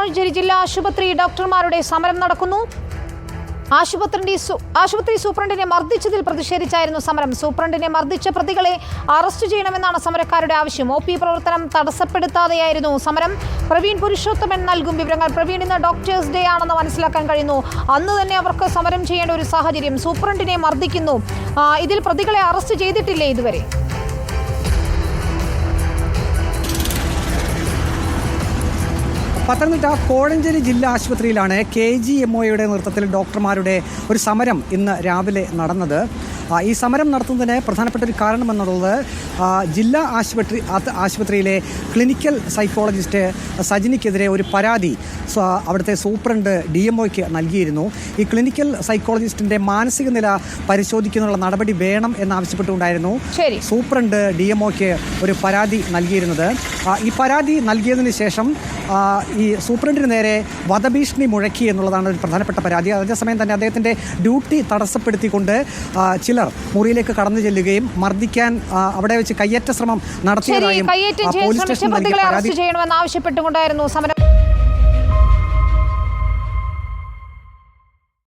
കോഴഞ്ചേരി ജില്ലാ ആശുപത്രി ഡോക്ടർമാരുടെ സമരം നടക്കുന്നു. ആശുപത്രി ആശുപത്രി സൂപ്രണ്ടിനെ മർദ്ദിച്ചതിൽ പ്രതിഷേധിച്ചായിരുന്നു സമരം. സൂപ്രണ്ടിനെ മർദ്ദിച്ച പ്രതികളെ അറസ്റ്റ് ചെയ്യണമെന്നാണ് സമരക്കാരുടെ ആവശ്യം. ഒ പി പ്രവർത്തനം തടസ്സപ്പെടുത്താതെയായിരുന്നു സമരം. പ്രവീൺ പുരുഷോത്തമൻ നൽകും വിവരങ്ങൾ. പ്രവീൺ ഇന്ന് ഡോക്ടേഴ്സ് ഡേ ആണെന്ന് മനസ്സിലാക്കാൻ കഴിയുന്നു. അന്ന് തന്നെ അവർക്ക് സമരം ചെയ്യേണ്ട ഒരു സാഹചര്യം സൂപ്രണ്ടിനെ മർദ്ദിക്കുന്നു. ഇതിൽ പ്രതികളെ അറസ്റ്റ് ചെയ്തിട്ടില്ലേ ഇതുവരെ? പത്തനംതിട്ട കോഴഞ്ചേരി ജില്ലാ ആശുപത്രിയിലാണ് കെ ജി എം ഒയുടെ നേതൃത്വത്തിൽ ഡോക്ടർമാരുടെ ഒരു സമരം ഇന്ന് രാവിലെ നടന്നത്. ഈ സമരം നടത്തുന്നതിന് പ്രധാനപ്പെട്ട ഒരു കാരണമെന്നുള്ളത് ജില്ലാ ആശുപത്രി ആശുപത്രിയിലെ ക്ലിനിക്കൽ സൈക്കോളജിസ്റ്റ് സജിനിക്കെതിരെ ഒരു പരാതി അവിടുത്തെ സൂപ്രണ്ട് ഡി എം ഒയ്ക്ക് നൽകിയിരുന്നു. ഈ ക്ലിനിക്കൽ സൈക്കോളജിസ്റ്റിന്റെ മാനസിക നില പരിശോധിക്കുന്നുള്ള നടപടി വേണം എന്നാവശ്യപ്പെട്ടുകൊണ്ടായിരുന്നു സൂപ്രണ്ട് ഡി എം ഒക്ക് ഒരു പരാതി നൽകിയിരുന്നത്. ഈ പരാതി നൽകിയതിന് ശേഷം ഈ സൂപ്രണ്ടിന് നേരെ വധഭീഷണി മുഴക്കി എന്നുള്ളതാണ് ഒരു പ്രധാനപ്പെട്ട പരാതി. അതേസമയം തന്നെ അദ്ദേഹത്തിന്റെ ഡ്യൂട്ടി തടസ്സപ്പെടുത്തിക്കൊണ്ട് ചിലർ മുറിയിലേക്ക് കടന്നു ചെല്ലുകയും മർദ്ദിക്കാൻ അവിടെ വെച്ച് കയ്യേറ്റ ശ്രമം ശരി നടത്തിയതായും പോലീസ് സ്റ്റേഷൻ സ്റ്റേഷനിൽ പരാതി ചെയ്യണമെന്ന് ആവശ്യപ്പെട്ടുകൊണ്ടായിരുന്നു സമരം.